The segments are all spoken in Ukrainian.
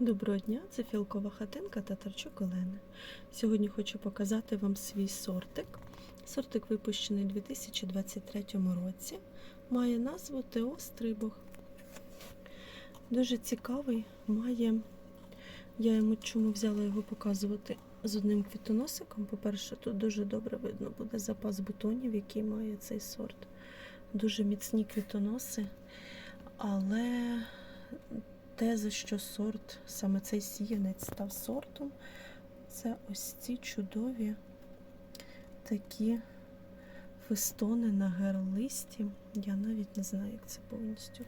Доброго дня, це філкова хатинка Татарчук Олени. Сьогодні хочу показати вам свій сортик. Сортик випущений у 2023 році. Має назву ТО Стрибог. Дуже цікавий, має. Я йому чому взяла його показувати з одним квітоносиком. По-перше, тут дуже добре видно буде запас бутонів, який має цей сорт. Дуже міцні квітоноси, але те, за що сорт, саме цей сіянець став сортом, це ось ці чудові такі фестони на герлисті. Я навіть не знаю, як це повністю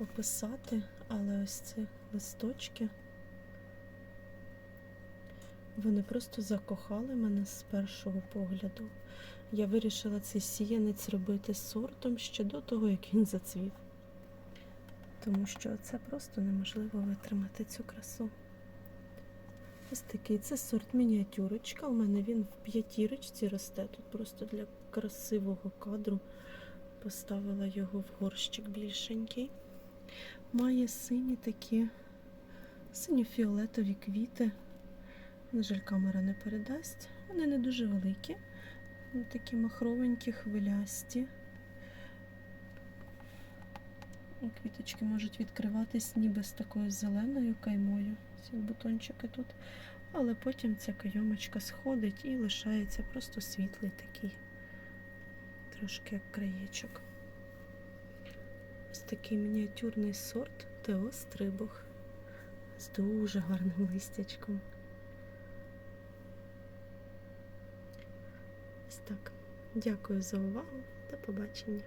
описати, але ось ці листочки. Вони просто закохали мене з першого погляду. Я вирішила цей сіянець робити сортом ще до того, як він зацвів тому що це просто неможливо витримати цю красу. Ось такий це сорт мініатюрочка. У мене він в п'ятірочці росте. Тут просто для красивого кадру поставила його в горщик більшенький. Має сині такі синьо-фіолетові квіти. На жаль, камера не передасть. Вони не дуже великі, такі махровенькі, хвилясті. Квіточки можуть відкриватись ніби з такою зеленою каймою. Ці бутончики тут. Але потім ця кайомочка сходить і лишається просто світлий такий, трошки як краєчок. Ось такий мініатюрний сорт Тео Стрибог з дуже гарним листячком. Ось так. Дякую за увагу. До побачення.